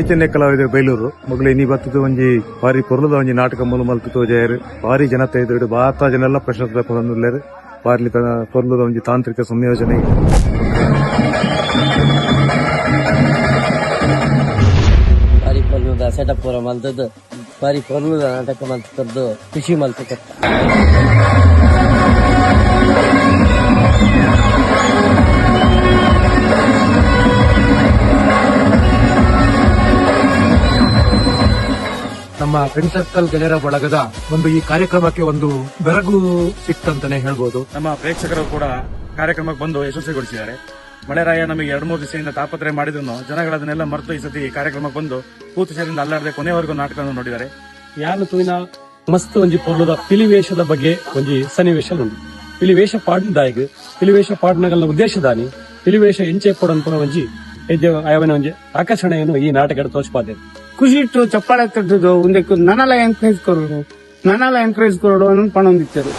ಈಚೆನೆ ಕಲಾವಿದ ಬೈಲೂರು. ಮಗಳು ಇನ್ನಿ ಬತ್ತದು ಒಂಜಿ ಬಾರಿ ಪೊರ್ಲದ ಒಂಜಿ ನಾಟಕ ಮೂಲ ಮಲ್ತು ತೋಜಾಯರು ಬಾರಿ ಜನತೆ ಇದ್ರು ಬಾತ ಜನ ಎಲ್ಲ ಪ್ರಶಸ್ತಿ ಬಾರಿ ಪೊರ್ಲದ ಒಂಜಿ ತಾಂತ್ರಿಕ ಸಂಯೋಜನೆ. ಬಾರಿ ಪೊರ್ಲುದ ಸೆಟಪ್ ಪೂರ ಮಲ್ತದ್ದು. ಬಾರಿ ಪೊರ್ಲುದ ನಾಟಕ ಮಲ್ತದ್ದು ಖುಷಿ ಮಲ್ತದ ನಮ್ಮ ಫ್ರೆಂಡ್ ಸರ್ಕಲ್ ಗೆಳೆಯರ ಬಳಗದ ಒಂದು ಈ ಕಾರ್ಯಕ್ರಮಕ್ಕೆ ಒಂದು ಬೆರಗು ಸಿಕ್ತಂತಾನೆ ಹೇಳ್ಬೋದು. ನಮ್ಮ ಪ್ರೇಕ್ಷಕರು ಕೂಡ ಕಾರ್ಯಕ್ರಮಕ್ಕೆ ಬಂದು ಯಶಸ್ವಿಗೊಳಿಸಿದ್ದಾರೆ. ಮಳೆರಾಯ ನಮಗೆ ಎರಡು ಮೂರು ದಿವಸದಿಂದ ತಾಪತ್ರೆ ಮಾಡಿದ್ರು. ಜನಗಳು ಅದನ್ನೆಲ್ಲ ಮರೆತು ಈ ಸತಿ ಕಾರ್ಯಕ್ರಮಕ್ಕೆ ಬಂದು ಕೂತು ಸೇರಿಂದ ಅಲ್ಲಾಡದೆ ಕೊನೆವರೆಗೂ ನಾಟಕವನ್ನು ನೋಡಿದ್ದಾರೆ. ಯಾನು ತೂವಿನ ಮಸ್ತ್ ಒಂಜಿ ಪೊರ್ಲದ ಪಿಲಿವೇಷದ ಬಗ್ಗೆ ಒಂಜಿ ಸನ್ನಿವೇಶ ಉಂಡು ಪಿಲಿವೇಷ ದಾಯಿಗೆ ಪಿಲಿವೇಷ ಪಾಡ್ನಗಲ್ನ ಉದ್ದೇಶದಾನಿ ಪಿಲಿವೇಷ ಎಂಚೆ ಕೊಡಂತ ಒಂಜಿ ಆಯವನ ಒಂಜಿ ಆಕರ್ಷಣೆಯನ್ನು ಈ ನಾಟಕ ತೋರಿಸ್ಪಾದೆ ಖುಷಿ ಇಟ್ಟು ಚಪ್ಪಾಳೆ ತಟ್ಟದು ಒಂದಕ್ಕೆ ನನ್ನಲ್ಲ ಎಂಕರೇಜ್ ಕೊರೋಡು ನನ್ನಲ್ಲ ಎಂಕರೇಜ್ ಕೊರೋಡು ಅನ್ನೋ ಪಣ ಹೊಂದಿತ್ತರು